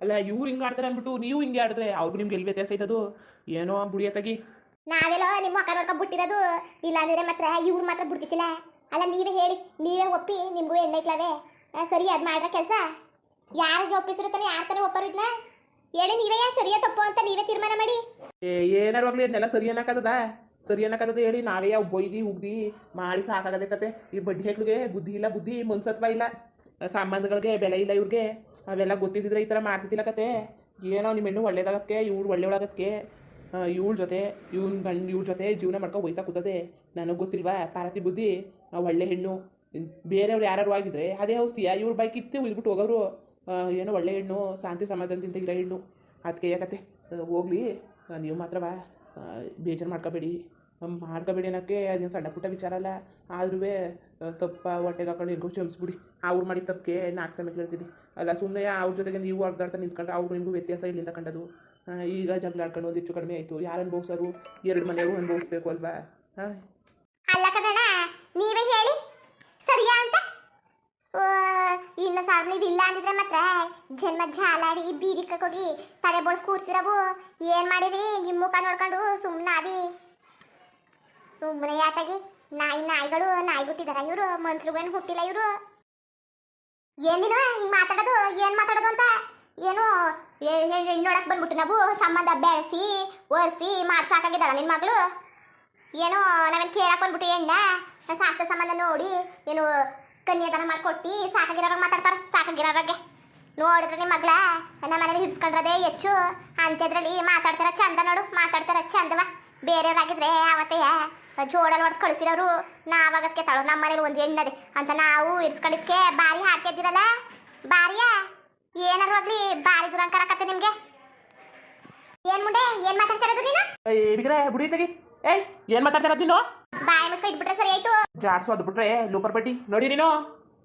ಅಲ್ಲ ಇವ್ರು ಹಿಂಗೆ ಆಡ್ತಾರೆ ಅಂದ್ಬಿಟ್ಟು ನೀವು ಹಿಂಗೆ ಆಡಿದ್ರೆ ಅವ್ರಿಗೂ ನಿಮ್ಗೆ ಎಲ್ಲಿ ವ್ಯತ್ಯಾಸ ಐತದು ಏನೋ ಬುಡಿಯ ತಗಿ ನಾವೆಲ್ಲೋ ನಿಮ್ಮ ಅಕ್ಕ ನೋಡ್ಕೊಂಡು ಬಿಟ್ಟಿರೋದು. ಇಲ್ಲ ಅಂದ್ರೆ ಮಾತ್ರ ಇವ್ರು ಮಾತ್ರ ಬಿಡ್ತಿತ್ತಿಲ್ಲ ಅಲ್ಲ ನೀವೇ ಹೇಳಿ ನೀವೇ ಒಪ್ಪಿ ನಿಮ್ಗೂ ಎಣ್ಣೆ ಇಕ್ಲವೆ ಆ, ಸರಿ ಅದ್ ಮಾಡ್ರ ಕೆಲಸ. ಯಾರಿಗೆ ಒಪ್ಪಿಸಿರುತ್ತಾನೆ ಯಾರ ತಾನೇ ಒಪ್ಪರು ಇದನ್ನ ಹೇಳಿ ನೀವೇ ಯಾ ಸರಿಯಾ ತಪ್ಪು ಅಂತ ನೀವೇ ತೀರ್ಮಾನ ಮಾಡಿ. ಏನಾರು ಆಗ್ಲಿ ಅದನ್ನೆಲ್ಲ ಸರಿ ಅನ್ನಕ್ಕಾಗದ? ಸರಿ ಅನ್ನಕ್ಕಾಗದ ಹೇಳಿ ನಾವೇ ಯಾವ ಬೊಯ್ದಿ ಉಗ್ದಿ ಮಾಡಿ ಸಾಕಾಗದೆ ಕತೆ. ಈ ಬಡ್ಡಿ ಹೆಕ್ಳಿಗೆ ಬುದ್ಧಿ ಇಲ್ಲ ಬುದ್ಧಿ ಮನ್ಸತ್ವ ಇಲ್ಲ. ಸಂಬಂಧಗಳಿಗೆ ಬೆಲೆ ಇಲ್ಲ ಇವ್ರಿಗೆ. ಅವೆಲ್ಲ ಗೊತ್ತಿದ್ದಿದ್ರೆ ಈ ಥರ ಮಾಡ್ತಿದ್ದಿಲ್ಲ ಕತೆ. ಏನೋ ನಿಮ್ಮ ಹೆಣ್ಣು ಒಳ್ಳೇದಾಗಕ್ಕೆ ಇವ್ರು ಒಳ್ಳೆ ಒಳಗಕ್ಕೆ ಇವಳ ಜೊತೆ, ಇವ್ನ ಗಂಡ ಇವ್ರ ಜೊತೆ ಜೀವನ ಮಾಡ್ಕೊಂಡು ಹೋಯ್ತಾ ಕೂತದೆ. ನನಗೆ ಗೊತ್ತಿಲ್ವಾ? ಪಾರತಿ ಬುದ್ಧಿ ಒಳ್ಳೆ ಹೆಣ್ಣು. ಬೇರೆಯವ್ರು ಯಾರು ಆಗಿದ್ರೆ ಅದೇ ಔಷಧಿಯ, ಇವ್ರ ಬೈಕ್ ಇತ್ತು, ಇದ್ಬಿಟ್ಟು ಹೋಗೋರು ಏನೋ ಒಳ್ಳೆ ಹೆಣ್ಣು, ಶಾಂತಿ ಸಮಾಧಾನದಿಂದ ಇರೋ ಹೆಣ್ಣು. ಅದಕ್ಕೆ ಯಾಕತ್ತೆ ಹೋಗ್ಲಿ ನೀವು ಮಾತ್ರ ಬಾ. ಬೇಜಾರು ಮಾಡ್ಕೋಬೇಡಿ. ಮಾಡ್ಕೋಬೇಡಿ ಅನ್ನೋಕ್ಕೆ ಅದೇನು ಸಣ್ಣ ಪುಟ್ಟ ವಿಚಾರ ಅಲ್ಲ. ಆದ್ರೂ ತಪ್ಪ ಹೊಟ್ಟೆಗೆ ಹಾಕೊಂಡು ಹೆಂಗೋ ಕ್ಷಮಿಸ್ಬಿಡಿ ಅವ್ರು ಮಾಡಿದ ತಪ್ಪಿಗೆ ನಾಲ್ಕು ಸಮಯ ಕೇಳ್ತೀನಿ. ಅಲ್ಲ ಸುಮ್ಮನೆ ಅವ್ರ ಜೊತೆಗೆ ನೀವು ಅರ್ಧಾಡ್ತಾ ನಿಂತ್ಕೊಂಡ್ರೆ ಅವ್ರು ನಿಮಗೂ ವ್ಯತ್ಯಾಸ ಇಲ್ಲಿಂದ ಕಂಡದು. ಈಗ ಜಗಳ ಆಡ್ಕೊಂಡು ಒಂದು ಹೆಚ್ಚು ಕಡಿಮೆ ಆಯಿತು. ಯಾರು ಅನುಭವಿಸೋರು? ಎರಡು ಮನೆಯವರು ಅನುಭವಿಸ್ಬೇಕು ಅಲ್ವಾ? ಹಾಂ. ಅಲ್ಲ ಕಣಣ್ಣ ನೀವೇ ಹೇಳಿ. ಸರಿಯಾ ಅಂತ? ಇನ್ನು ಸಾರ್ ನೀವು ಇಲ್ಲ ಅಂದಿದ್ರೆ ಮಾತ್ರ ಜನ್ಮ ಜಾಲಾಡಿ ಬೀದಿಕ್ಕೆ ಹೋಗಿ ತಲೆ ಬೋಳ್ಸ್ ಕೂರ್ಸಿರವು. ಏನ್ ಮಾಡಿರಿ? ನಿಮ್ಮ ಮುಖ ನೋಡ್ಕೊಂಡು ಸುಮ್ಮನಾವಿ ಸುಮ್ಮನೆ ಯಾತಾಗಿ, ನಾಯಿ ನಾಯಿಗಳು ನಾಯಿ ಹುಟ್ಟಿದಾರ ಇವರು. ಮನ್ಸ್ರಿಗೇನು ಹುಟ್ಟಿಲ್ಲ ಇವರು. ಏನಿನು ಹಿಂಗೆ ಮಾತಾಡೋದು? ಏನು ಮಾತಾಡೋದು ಅಂತ? ಏನು? ಹೆಣ್ಣು ನೋಡಕ್ಕೆ ಬಂದ್ಬಿಟ್ಟು ನಾವು. ಸಂಬಂಧ ಬೆಳೆಸಿ, ಒರೆಸಿ, ಮಾಡ್ಸಾಕಾಗಿದ್ದಾಳ ನಿನ್ನ ಮಗಳು. ಏನೋ, ನಾವೇನು ಕೇಳಕ್ಕೆ ಬಂದ್ಬಿಟ್ಟು ಎಣ್ಣ ಸಾಕ ಸಂಬಂಧ ನೋಡಿ, ಏನು ಕನ್ಯಾದಾನ ಮಾಡಿಕೊಟ್ಟು, ಸಾಕಾಗಿರೋರಾಗ ಮಾತಾಡ್ತಾರೆ, ಸಾಕಾಗಿರೋರಾಗೆ. ನೋಡಿದ್ರೆ ನಿಮ್ಮ ಮಗಳ ನಮ್ಮ ಮನೇಲಿ ಹಿಡ್ಸ್ಕೊಂಡ್ರದೇ ಹೆಚ್ಚು. ಅಂಥದ್ರಲ್ಲಿ ಮಾತಾಡ್ತಾರ ಚಂದ ನೋಡು, ಮಾತಾಡ್ತಾರ ಚಂದವ. ಬೇರೆಯವ್ರಾಗಿದ್ರೆ ಅವತ್ತೇ ಜೋಡಲ್ಲಿ ಹೊಡೆದು ಕಳಿಸಿರೋರು ನಾವಾಗತ್ಕೆ ತಾಳು ನಮ್ಮ ಮನೇಲಿ ಒಂದು ಹೆಣ್ಣದೆ ಅಂತ ನಾವು ಇರ್ಸ್ಕೊಂಡಿದ್ಕೆ ಬಾರಿ ಹಾಕಿದ್ದೀರಲ್ಲ ಬಾರಿಯಾ? ಏನಾರು ಹೋಗ್ಲಿ ಬಾರಿ ದುರಂಕಾರ ಕತ್ತೆ ನಿಮ್ಗೆ. ಏನ್ ಮುಂಡೆ ಏನ್ ಮಾತಾಡ್ತಾ ಇರೋದು ನೀನು? ಬಿಗ್ರೆ ಬುಡಿ ತೆಗಿ. ಏಯ್ ಏನು ಮಾತಾಡ್ತಿರೋದು ನೀನು? ಬಾಯಿ ಮುಚ್ಕ ಇದ್ಬಿಟ್ರೆ ಸರಿ ಆಯ್ತು. ಜಾಡ್ಸು ಅದು ಬಿಟ್ರೆ ಲೂಪರ್ ಪಟ್ಟಿ. ನೋಡಿ ನೀನು.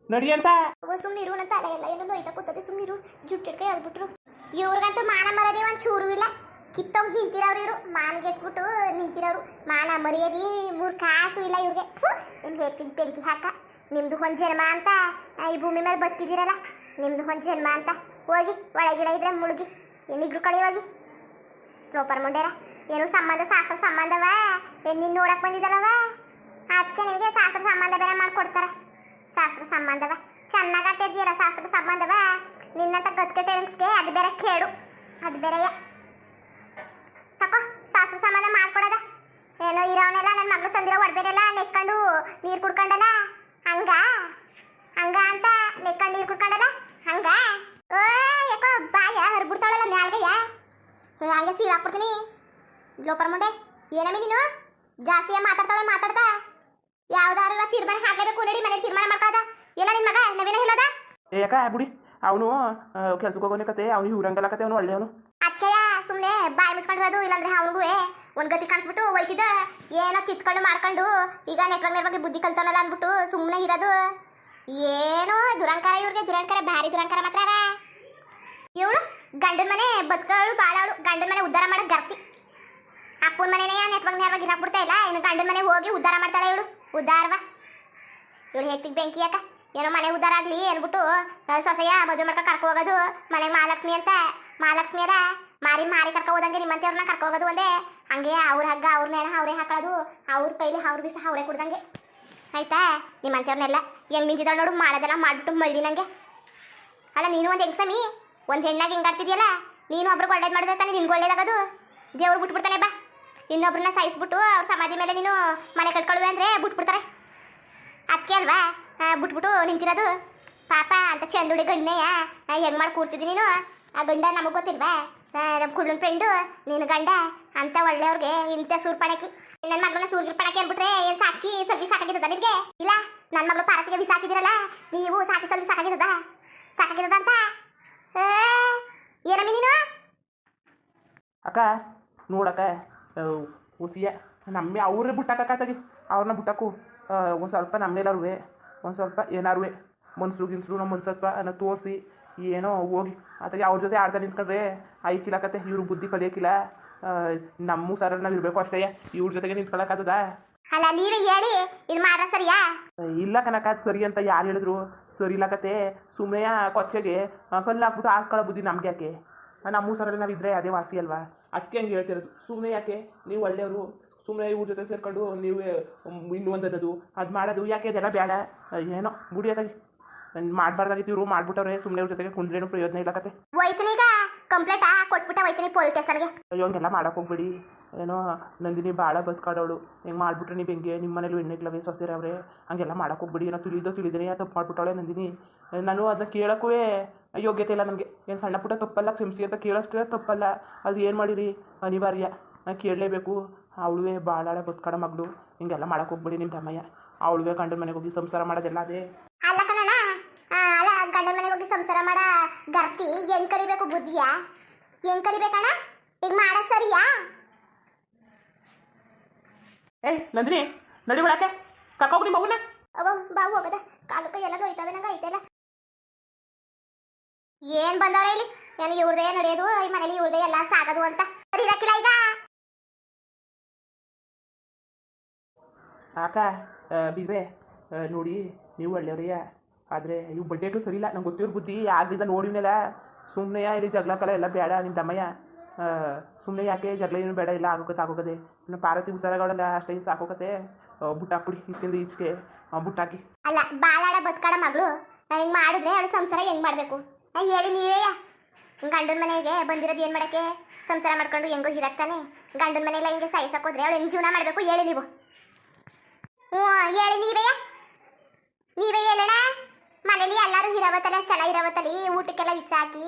ನಡಿ ಅಂತ. ಸುಮ್ಮನಿರು ನನ್ನ ತಲೆ ಎಲ್ಲ ಏನೋ ನೋಯ್ತಾ ಕೂತದೆ. ಸುಮ್ಮನಿರು ಜುಟ್ಟಿಡ್ಕೈ ಅದ್ಬಿಟ್ರು ಇವ್ರಿಗಂತೂ ಮಾನ ಮರದೇ ಒಂದ್ ಚೂರು ಇಲ್ಲ. ಕಿತ್ತೋಗ್ ನಿಂತಿರೋರು ಇವರು ಮಾನ್ಗೆಟ್ಬಿಟ್ಟು ನಿಂತಿರೋರು. ಮಾನ ಮರ್ಯಾದಿ, ಮೂರ್ ಕಾಸು ಇಲ್ಲ ಇವ್ರಿಗೆ. ನಿಮ್ಗೆ ಹೇಗ್ತಿದ್ ಬೆಂಕಿ ಹಾಕ? ನಿಮ್ದು ಒಂದು ಜನ್ಮ ಅಂತ ಈ ಭೂಮಿ ಮೇಲೆ ಬದುಕಿದ್ದೀರಲ್ಲ? ನಿಮ್ದು ಒಂದು ಜನ್ಮ ಅಂತ. ಹೋಗಿ, ಒಳಗಿಡ ಇದ್ರೆ ಮುಳುಗಿ. ಏನಿಗ್ರು ಕಡೆ ಹೋಗಿ. ಲೋಪರ್ ಮುಂಡೇರ, ಏನು ಸಂಬಂಧ ಶಾಸ್ತ್ರ ಸಂಬಂಧವ? ನಿನ್ನ ನೋಡಕ್ ಬಂದಿದ್ದಲ್ಲವ ಅದಕ್ಕೆ ನಿನಗೆ ಶಾಸ್ತ್ರ ಸಂಬಂಧ ಬೇರೆ ಮಾಡ್ಕೊಡ್ತಾರ. ಶಾಸ್ತ್ರ ಸಂಬಂಧವ? ಚೆನ್ನಾಗಿ ಆಡ್ತಿದ್ದೀರ ಶಾಸ್ತ್ರ ಸಂಬಂಧವ? ನಿನ್ನಂತ ಗದ್ಕೆ ಟೆನ್ಸ್ಗೆ ಅದು ಬೇರೆ ಕೇಳು ಅದು ಬೇರೆಯ. ತಕೋ ಸಾಸು ಸಂಬಂಧ ಮಾಡ್ಕೊಡದ. ಏನೋ ಇರೋನೆಲ್ಲ ನನ್ನ ಮಗಳು ತಂದಿರೋ ಒಡಬೇರೆಲ್ಲ ನೆಕ್ಕೊಂಡು ನೀರು ಕುಡ್ಕೊಂಡಲ್ಲ? ಹಂಗ? ಹಂಗ ಅಂತ ನೆಕ್ಕೊಂಡು ನೀರು ಕುಡ್ಕೊಂಡಲ್ಲ? ಹಂಗ? ಓ ಯಾಕೋ ಬಾಯ ಹರ್ಬಿಡ್ತಾಳಲ್ಲ ಮ್ಯಾಲ್ಗಯ್ಯ ಹಂಗೆ ಸೀಲ್ ಹಾಕ್ಬಿಡ್ತೀನಿ. ಲೋಪರ್ ಮುಂಡೆ ಏನಮ್ಮಿ ನೀನು? ಜಾಸ್ತಿ ಮಾತಾಡ್ತಾಳೆ ಮಾತಾಡ್ತಾ ಯಾವ್ದಾರು ಇವಾಗ ತೀರ್ಮಾನ ಹಾಕ್ಲೇಬೇಕು ನಡಿ ಮನೆ ತೀರ್ಮಾನ ಮಾಡ್ಕೊಳ್ಳೋದ ಎಲ್ಲ ನಿನ್ ಮಗ, ನವೇನ ಹೇಳೋದ? ಯಾಕ ಬುಡಿ? ಅವನು ಕೆಲ್ಸಕ್ಕೆ ಹೋಗೋನೆ ಕತೆ, ಅವನು ಇವ್ರಂಗಲ್ಲ ಕತೆ, ಅವನು ಒಳ್ಳೆಯವನು. ಬಾಯಿ ಮುಚ್ಕೊಂಡಿರೋದು, ಇಲ್ಲಾಂದ್ರೆ ಅವನಿಗೂ ಒಂದು ಗತಿ ಕಾಣಿಸ್ಬಿಟ್ಟು ಹೋಯ್ತಿದ್ದ ಏನೋ ಚಿತ್ಕೊಂಡು ಮಾಡ್ಕೊಂಡು, ಈಗ ನೆಟ್ವರ್ಕ್ ನೆಟ್ವರ್ಕ್ ಬುದ್ಧಿ ಕಲ್ತಾನಲ್ಲ ಅಂದ್ಬಿಟ್ಟು ಸುಮ್ಮನೆ ಇರೋದು. ಏನೋ ದುರಂಕಾರ ಇವ್ರಿಗೆ, ದುರಂಕಾರ, ಭಾರಿ ದುರಂಕಾರ ಮಾತ್ರ ಇವಳು ಗಂಡನ ಮನೆ, ಬದುಕವಳು, ಬಾಳವಳು, ಗಂಡನ ಮನೆ ಉದ್ಧಾರ ಮಾಡೋ ಗರ್ತಿ. ಅಪ್ಪನ ಮನೆನೇ ನೆಟ್ವರ್ಕ್ ನೆಟ್ವರ್ಕ್ ಇರಾಕ್ಬಿಡ್ತಾ ಇಲ್ಲ, ಇನ್ನು ಗಂಡನ ಮನೆ ಹೋಗಿ ಉದ್ಧಾರ ಮಾಡ್ತಾಳೆ ಇವಳು. ಉದ್ಧಾರವ? ಇವಳು ಹೇಳ್ತಿಗ್ ಬೆಂಕಿ ಯಾಕ ಏನೋ ಮನೆ ಉದ್ದಾರ ಆಗ್ಲಿ ಅನ್ಬಿಟ್ಟು ಆ, ಸೊಸೆಯ ಮದುವೆ ಮಾಡ್ಕೊ ಕರ್ಕೊ ಹೋಗೋದು. ಮನೆಗೆ ಮಹಾಲಕ್ಷ್ಮಿ ಅಂತ. ಮಹಾಲಕ್ಷ್ಮಿ ಅದ ಮಾರಿ ಮಾರಿ ಕರ್ಕೊ ಹೋದಂಗೆ ನಿಮ್ಮಂತೆಯವ್ರನ್ನ ಕರ್ಕೊ ಹೋಗೋದು ಒಂದೇ. ಹಂಗೆ ಅವ್ರ ಹಗ್ಗ ಅವ್ರ ನೇಣ ಅವರೇ ಹಾಕೊಳ್ಳೋದು. ಅವ್ರ ಕೈಲಿ ಅವ್ರ ಬಿಸ ಅವರೇ ಕುಡ್ದಂಗೆ. ಆಯ್ತಾ? ನಿಮ್ಮಂತೆಯವ್ರನ್ನೆಲ್ಲ ಹೆಂಗ್ ನಿಂತಿದ್ದಾಳೆ ನೋಡು ಮಾಡೋದೆಲ್ಲ ಮಾಡಿಬಿಟ್ಟು ಮಳ್ಳಿ ನಂಗೆ. ಅಲ್ಲ ನೀನು ಒಂದು ಹೆಂಗಸಮಿ ಒಂದು ಹೆಣ್ಣಾಗಿ ಹಿಂಗಾಡ್ತಿದ್ಯಲ್ಲ ನೀನು ಒಬ್ರಿಗೆ ಒಳ್ಳೇದು ಮಾಡಿದ್ರೆ ತಾನೇ ನಿನ್ಗೆ ಒಳ್ಳೇದಾಗೋದು. ದೇವ್ರು ಬಿಟ್ಬಿಡ್ತಾನೆ ಬಾ. ಇನ್ನೊಬ್ರನ್ನ ಸಾಯಿಸ್ಬಿಟ್ಟು ಅವ್ರ ಸಮಾಧಿ ಮೇಲೆ ನೀನು ಮನೆ ಕಟ್ಕೊಳ್ಳುವೆ ಅಂದರೆ ಬಿಟ್ಬಿಡ್ತಾರೆ. ಅದಕ್ಕೆ ಅಲ್ವಾ? ಬಿಟ್ಬಿಟ್ಟು ನಿಂತಿರೋದು. ಪಾಪ, ಅಂತ ಚಂದುಡಿ ಗಂಡನೆಯ ಹೆಂಗ್ ಮಾಡಿ ಕೂರ್ತಿದ್ದಿ ನೀನು? ಆ ಗಂಡ ನಮಗೆ ಗೊತ್ತಿಲ್ವಾ? ನಮ್ಮ ಕುಳ್ಳನ ಫ್ರೆಂಡು ನೀನು ಗಂಡ, ಅಂತ ಒಳ್ಳೆಯವ್ರಿಗೆ ಇಂಥ ಸೂರ್ಪಣಕಿ ನನ್ನ ಮಗಳನ್ನ ಸೂರ್ಗಿರ್ ಪಣಕಿ ಅಂದ್ಬಿಟ್ರೆ ಏನ್ ಸಾಕಿ ಸಲ್ವಿ ಸಾಕಾಗಿದ್ದದ ನಿನಗೆ? ಇಲ್ಲ ನನ್ನ ಮಗಳು ಪಾರತಿಗೆ ವಿಸ ಸಾಕಿದಿರಲ್ಲ ನೀವು ಸಾಕಿ ಸಲ್ವಿ ಸಾಕಾಗಿದ್ದದ? ಸಾಕಾಗಿದ್ದದ ಅಂತ? ಏನಮ್ಮಿ ನೀನು? ಅಕ್ಕ, ನೋಡಕ್ಕ ಹುಸಿಯ, ನಮ್ಮೆ ಅವ್ರೇ ಬಿಟ್ಟಾಕತ್ತಾಗಿ ಅವ್ರನ್ನ ಬಿಟ್ಟಾಕು ಒಂದು ಸ್ವಲ್ಪ ನಮ್ಮೆಲ್ಲರೂ ಒಂದು ಸ್ವಲ್ಪ ಏನಾರು ಮನ್ಸು ಗಿನ್ಸು ನಮ್ಮ ಮನ್ಸತ್ವ ಅನ್ನೋ ತೋರಿಸಿ ಏನೋ ಹೋಗಿ ಅದಕ್ಕೆ ಅವ್ರ ಜೊತೆ ಆಡ್ತಾ ನಿಂತ್ಕೊಂಡ್ರೆ ಐಕಿಲಾಕತ್ತೆ ಇವ್ರ ಬುದ್ಧಿ ಕಲಿಯೋಕಿಲ್ಲ. ನಮ್ಮ ಸರಲ್ಲಿ ನಾವು ಇರಬೇಕು ಅಷ್ಟೇ ಇವ್ರ ಜೊತೆಗೆ ನಿಂತ್ಕೊಳಕ್ಕಾಗದ ಅಲ್ಲ ನೀವೇ ಹೇಳಿ ಇದು ಮಾಡ ಸರಿಯಾ? ಇಲ್ಲ ಕನಕ ಸರಿ ಅಂತ ಯಾರು ಹೇಳಿದ್ರು? ಸರಿ ಇಲ್ಲ ಕತೆ ಸುಮ್ಮನೆ ಕೊಚ್ಚೆಗೆ ಕಲ್ಲಾಕ್ಬಿಟ್ಟು ಕಲ್ಲು ಹಾಕ್ಬಿಟ್ಟು ಆಸ್ಕೊಳ್ಳೋ ಬುದ್ಧಿ ನಮ್ಗೆ ಯಾಕೆ? ನಮ್ಮೂ ಊಸರಲ್ಲಿ ನಾವಿದ್ರೆ ಅದೇ ವಾಸಿ ಅಲ್ವಾ? ಅದಕ್ಕೆ ಹಂಗೆ ಹೇಳ್ತಿರೋದು. ಸುಮ್ಮನೆ ಯಾಕೆ? ನೀವು ಒಳ್ಳೆಯವರು ಸುಮ್ಮನೆ ಇವ್ರ ಜೊತೆ ಸೇರ್ಕೊಂಡು ನೀವೇ ಇನ್ನು ಒಂದು ಅನ್ನೋದು ಅದು ಮಾಡೋದು ಯಾಕೆ ಅದೆಲ್ಲ ಬೇಡ ಏನೋ ಮುಡಿಯೋದಾಗಿ ಮಾಡಬಾರ್ದಾಗಿತ್ತು ಇವರು ಮಾಡ್ಬಿಟ್ಟವ್ರೆ ಸುಮ್ಮನೆ ಇವ್ರ ಜೊತೆಗೆ ಕುಂದ್ರೇನು ಪ್ರಯೋಜನ ಇಲ್ಲ ಕತೆ. ಹೋಯ್ತನೀಗ ಕಂಪ್ಲೇಂಟ ಕೊಟ್ಬಿಟ್ಟ ಹೋಯ್ತೀನಿ ಪೊಲೀಸ್ ಸ್ಟೇಷನ್ಗೆ ಅಯ್ಯೋ ಹಂಗೆಲ್ಲ ಮಾಡಕ್ಕೆ ಹೋಗ್ಬೇಡಿ. ಏನೋ ನಂದಿನಿ ಭಾಳ ಬದುಕಾಡವಳು. ಹಿಂಗೆ ಮಾಡ್ಬಿಟ್ರೆ ನೀವು ಹೆಂಗೆ? ನಿಮ್ಮ ಮನೇಲಿ ಹೆಣ್ಣಿಗ್ಲವೇ ಸೊಸೆರವ್ರೆ ಹಂಗೆಲ್ಲ ಮಾಡಕ್ಕೆ ಹೋಗ್ಬಿಡಿ. ಏನೋ ತಿಳಿದೋ ಯಾ ತಪ್ಪು ಮಾಡ್ಬಿಟ್ಟವಳೆ ನಂದಿನಿ. ನಾನು ಅದನ್ನ ಕೇಳೋಕ್ಕೂ ಯೋಗ್ಯತೆ ಇಲ್ಲ ನನಗೆ ಏನು ಸಣ್ಣ ಪುಟ್ಟ ತಪ್ಪಲ್ಲ ಕ್ಷಮಿಸಿ ಅಂತ ಕೇಳೋಷ್ಟೇ ತಪ್ಪಲ್ಲ. ಅದು ಏನು ಮಾಡಿರಿ? ಅನಿವಾರ್ಯ. ನಾನು ಕೇಳಲೇಬೇಕು. ಅವಳುವೆ ಭಾಳ ಬದುಕಾಡೋ ಮಗಳು. ಹಿಂಗೆಲ್ಲ ಮಾಡಕ್ಕೆ ಹೋಗ್ಬೇಡಿ ನಿಮ್ಮ ತಮ್ಮಯ್ಯ ಅವಳುವೆ ಗಂಡನ ಮನೆಗೆ ಹೋಗಿ ಸಂಸಾರ ಮಾಡೋದೆಲ್ಲ ಅದೇ. ಅಲ್ಲ ಕಣಣ್ಣ ಅಲ್ಲ ಗಂಡನ ಮನೆಗೆ ಹೋಗಿ ಸಂಸಾರ ಮಾಡ ಗರ್ತಿ ಹೆಂಗ್ ಕರಿಬೇಕು ಬುದ್ಧಿಯಾ? ಹೆಂಗ್ ಕರಿಬೇಕಣ್ಣ? ಈಗ ಮಾಡೋದ್ ಸರಿಯಾ? ಏಯ್ ನಂದಿನಿ ನಡಿ ಒಳಕ್ಕೆ. ಕರ್ಕೋಗ್ರಿ ಮಗುನ. ಅವ ಬಾವು ಹೋಗದ. ಕೈ ಎಲ್ಲ ಹೋಯ್ತವೆ ನಂಗೆ ಐತೆಲ್ಲ ಏನ್ ಬಂದವ್ರ ಇಲ್ಲಿ? ಏನು ಇವ್ರದೇ ನಡೆಯೋದು? ಈ ಮನೇಲಿ ಇವ್ರದೇ ಎಲ್ಲ ಸಾಗದು ಅಂತ. ಸರಿ ಇರಕ್ಕಿಲ್ಲ ಈಗ. ಆಕ ಬಿಗ್ರೆ ನೋಡಿ, ನೀವು ಒಳ್ಳೆಯವ್ರಿಯ ಆದರೆ ಇವು ಬಡ್ಡೆಗೂ ಸರಿ ಇಲ್ಲ ನಂಗೆ ಗೊತ್ತಿರೋ ಬುದ್ಧಿ ಆಗಲಿಂದ ನೋಡಿದ್ಮೇಲೆ ಸುಮ್ಮನೆ ಇಲ್ಲಿ ಜಗಳ ಕಲ ಎಲ್ಲ ಬೇಡ ನಿನ್ನ ತಮ್ಮಯ್ಯ. ಸುಮ್ಮನೆ ಯಾಕೆ ಜಗಳ ಏನು ಬೇಡ ಇಲ್ಲ ಆಗೋಕತ್ತೆ ಆಗೋಕದೆ ಇನ್ನು ಪಾರ್ವತಿ ಉಸಾರಗಳೆಲ್ಲ ಅಷ್ಟೇ ಸಾಕೋಕತ್ತೆ ಬುಟ್ಟ ಹಾಕ್ಬಿಡಿ, ಇತ್ತಿಂದ ಈಚೆಗೆ. ಬುಟ್ಟಾಕಿ ಅಲ್ಲ, ಬಾಳಾಡ ಬದುಕಾಡ ಮಗಳು. ಹೆಂಗೆ ಮಾಡಿದ್ರೆ ಅವಳು ಸಂಸಾರ ಹೆಂಗೆ ಮಾಡಬೇಕು? ನಾನು ಹೇಳಿ ನೀವೇ ಗಂಡನ ಮನೆಗೆ ಬಂದಿರೋದು ಏನು ಮಾಡಕ್ಕೆ? ಸಂಸಾರ ಮಾಡ್ಕೊಂಡು ಹೆಂಗೋ ಹಿರಕ್ತಾನೆ ಗಂಡನ ಮನೆಯಲ್ಲ ಹಿಂಗೆ ಸಾಯಿಸಕ್ಕೋದ್ರೆ ಅವಳು ಹೆಂಗೆ ಜೀವನ ಮಾಡಬೇಕು ಹೇಳಿ ನೀವು? ಹ್ಞೂ, ಹೇಳಿ ನೀವೇ ನೀವೇ ಹೇಳೋಣ ಮನೇಲಿ ಎಲ್ಲರೂ ಇರವತ್ತಲ್ಲ ಸ್ಥಳ ಇರವತ್ತಲ್ಲಿ ಊಟಕ್ಕೆಲ್ಲ ವಿಸ ಹಾಕಿ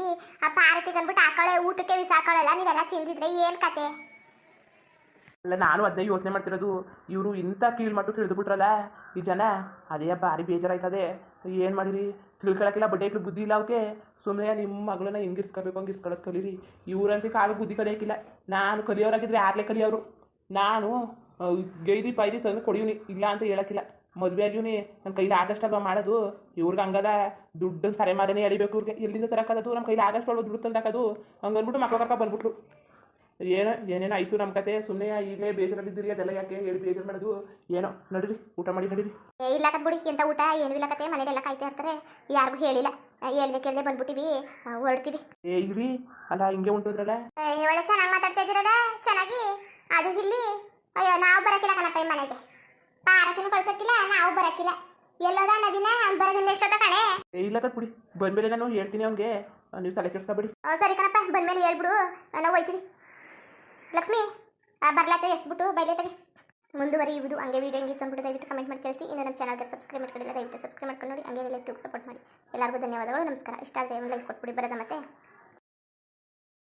ಆ ಪಾರತಿಗೆ ಅಂದ್ಬಿಟ್ಟು ಹಾಕೊಳ್ಳೆ, ಊಟಕ್ಕೆ ವಿಸ ಹಾಕೊಳ್ಳಲ್ಲ ನೀವೆಲ್ಲ ತಿಂದಿದ್ರೆ ಏನು ಕತೆ? ಅಲ್ಲ, ನಾನು ಅದನ್ನೇ ಯೋಚನೆ ಮಾಡ್ತಿರೋದು. ಇವರು ಇಂಥ ಕೀಳು ಮಟ್ಟು ತಿಳಿದುಬಿಟ್ರಲ್ಲ, ಈ ಜನ. ಅದೇ ಭಾರಿ ಬೇಜಾರಾಯ್ತದೆ. ಏನು ಮಾಡಿರಿ? ತಿಳ್ಕೊಳಕ್ಕಿಲ್ಲ ಬಡ್ಡೆ ಬುದ್ಧಿ ಇಲ್ಲ ಅವಕ್ಕೆ ಸುಮ್ಮನೆ ನಿಮ್ಮ ಮಗಳನ್ನ ಹೆಂಗಿರ್ಸ್ಕೋಬೇಕು ಹಂಗಿರ್ಸ್ಕೊಳಕ್ಕೆ ಕಲೀರಿ. ಇವರಂತೂ ಕಾಲು ಬುದ್ಧಿ ಕಲಿಯೋಕ್ಕಿಲ್ಲ ನಾನು ಕಲಿಯೋರಾಗಿದ್ರೆ ಆಗ್ಲೇ ಕಲಿಯೋರು? ನಾನು ಗೈದಿ ಪೈದಿ ತಂದು ಕೊಡಿವ್ನಿ ಇಲ್ಲ ಅಂತ ಹೇಳಕ್ಕಿಲ್ಲ. ಮದುವೆ ಆಗಿವ್ನಿ ನನ್ನ ಕೈಲಿ ಆಗಷ್ಟಲ್ವ ಮಾಡೋದು? ಇವ್ರಿಗೆ ಹಂಗದ ದುಡ್ಡನ್ನು ಸರಿ ಮಾರನೇ ಎಳಿಬೇಕು ಇವ್ರಿಗೆ. ಎಲ್ಲಿಂದ ತರಕದ್ದು? ನಮ್ಮ ಕೈಲಿ ಆದಷ್ಟು ಅಲ್ವ ದುಡ್ಡು ತಂದಾಕದು. ಹಂಗೆ ಅಂದ್ಬಿಟ್ಟು ಮಕ್ಕಳು ಕರ್ಕ ಬಂದ್ಬಿಟ್ರು. ಏನೋ ಏನೇನೋ ಆಯಿತು ನಮ್ಮ ಕತೆ. ಸುಮ್ಮನೆ ಈಗಲೇ ಬೇಜಾರಲ್ಲಿದ್ದೀರಿ ಅದೆಲ್ಲ ಯಾಕೆ ಹೇಳಿ ಬೇಜಾರು ಮಾಡೋದು? ಏನೋ ನಡೀರಿ ಊಟ ಮಾಡಿ ನಡೀರಿ. ಏ ಇಲ್ಲ ಬಿಡಿ ಎಂತ ಊಟ? ಏನು ಇಲ್ಲ ಕತೆ. ಮನೇಲೆಲ್ಲ ಕಾಯ್ತಾ ಇರ್ತಾರೆ. ಯಾರಿಗೂ ಹೇಳಿಲ್ಲ. ಹೇಳ್ದೆ ಕೇಳ್ದೆ ಬಂದ್ಬಿಟ್ಟಿವಿ. ಹೊರಡ್ತೀವಿ. ಏ ಇರಿ ಅಲ್ಲ ಹಿಂಗೆ ಉಂಟೋದ್ರಲ್ಲ ಏ, ಒಳ್ಳೆ ಚೆನ್ನಾಗಿ ಮಾತಾಡ್ತಾ ಇದ್ದೀರಲ್ಲ? ಚೆನ್ನಾಗಿ? ಅದು ಇಲ್ಲಿ. ಅಯ್ಯೋ ನಾವು ಬರಕಿಲ್ಲ ಕಣಪ್ಪ ಈ ಮನೆಗೆ. ಪಾರತಿನ ಕಳ್ಸಕ್ಕಿಲ್ಲ ನಾವು ಬರಕಿಲ್ಲ. ಎಲ್ಲೋದ ನದಿನ ಬರೋದಿಲ್ಲ ಎಷ್ಟೊತ್ತ ಕಣೆ. ಏ ಇಲ್ಲ ಕಟ್ಬಿಡಿ ಬಂದ್ಮೇಲೆ ನಾನು ಹೇಳ್ತೀನಿ ಅವ್ನಿಗೆ. ನೀವು ತಲೆ ಕೆಡ್ಸ್ಕೊಬಿಡಿ. ಆ, ಸರಿ ಕಣಪ್ಪ ಬಂದ್ಮೇಲೆ ಹೇಳ್ಬಿಡು. ಆ, ನಾವು ಹೋಯ್ತೀವಿ. ಲಕ್ಷ್ಮಿ ಬರ್ಲಾಕ ಎಸ್ಬಿಟ್ಟು ಬೈಲೇತಾಗೆ ಮುಂದುವರಿಯುವುದು. ಹಂಗೆ ವೀಡಿಯೋ ಹೆಂಗೆ ತಂದ್ಬಿಟ್ಟು ದಯವಿಟ್ಟು ಕಮೆಂಟ್ ಮಾಡಿ ತಿಳಿಸಿ ಇನ್ನು ನಮ್ಮ ಚಾನಲ್ಗೆ ಸಬ್ಸ್ಕ್ರೈಬ್ ಮಾಡ್ಕೊಂಡಿಲ್ಲ ದಯವಿಟ್ಟು ಸಬ್ಸ್ಕ್ರೈಬ್ ಮಾಡ್ಕೊಂಡು ನೋಡಿ. ಹಂಗೆ ಲೈಕ್ ಸಪೋರ್ಟ್ ಮಾಡಿ. ಎಲ್ಲರಿಗೂ ಧನ್ಯವಾದಗಳು ನಮಸ್ಕಾರ. ಇಷ್ಟ ಆದರೆ ಲೈಕ್ ಕೊಟ್ಬಿಡಿ ಬರೋದ ಮತ್ತೆ.